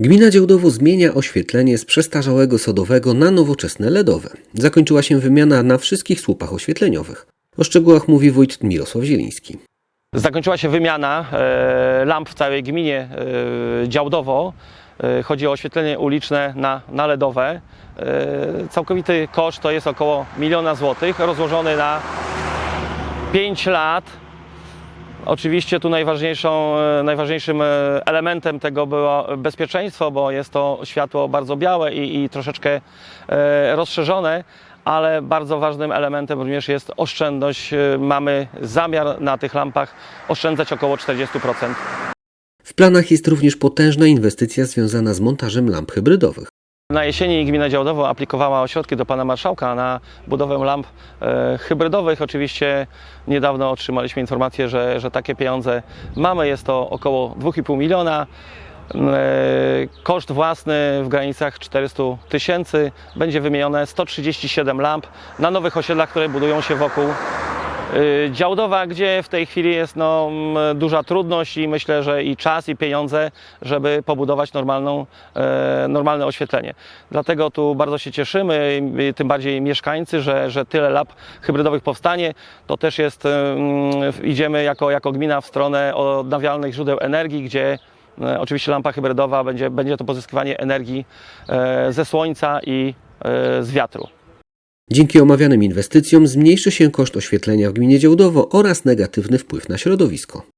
Gmina Działdowo zmienia oświetlenie z przestarzałego sodowego na nowoczesne LEDowe. Zakończyła się wymiana na wszystkich słupach oświetleniowych. O szczegółach mówi wójt Mirosław Zieliński. Zakończyła się wymiana e, lamp w całej gminie e, Działdowo. E, Chodzi o oświetlenie uliczne na, na LEDowe. Całkowity koszt to jest około miliona złotych, rozłożony na 5 lat. Oczywiście tu e, najważniejszym e, elementem tego było bezpieczeństwo, bo jest to światło bardzo białe i, i troszeczkę e, rozszerzone, ale bardzo ważnym elementem również jest oszczędność. Mamy zamiar na tych lampach oszczędzać około 40%. W planach jest również potężna inwestycja związana z montażem lamp hybrydowych. Na jesieni gmina Działdowo aplikowała o środki do pana marszałka na budowę lamp e, hybrydowych. Oczywiście niedawno otrzymaliśmy informację, że, że takie pieniądze mamy. Jest to około 2,5 miliona. E, Koszt własny w granicach 400 tysięcy. Będzie wymienione 137 lamp na nowych osiedlach, które budują się wokół Działdowa, gdzie w tej chwili jest no, duża trudność i myślę, że i czas, i pieniądze, żeby pobudować normalną, e, normalne oświetlenie. Dlatego tu bardzo się cieszymy, tym bardziej mieszkańcy, że, że tyle lab hybrydowych powstanie. To też jest, em, idziemy jako, jako gmina w stronę odnawialnych źródeł energii, gdzie e, oczywiście lampa hybrydowa będzie, będzie to pozyskiwanie energii e, ze słońca i z wiatru. Dzięki omawianym inwestycjom zmniejszy się koszt oświetlenia w gminie Działdowo oraz negatywny wpływ na środowisko.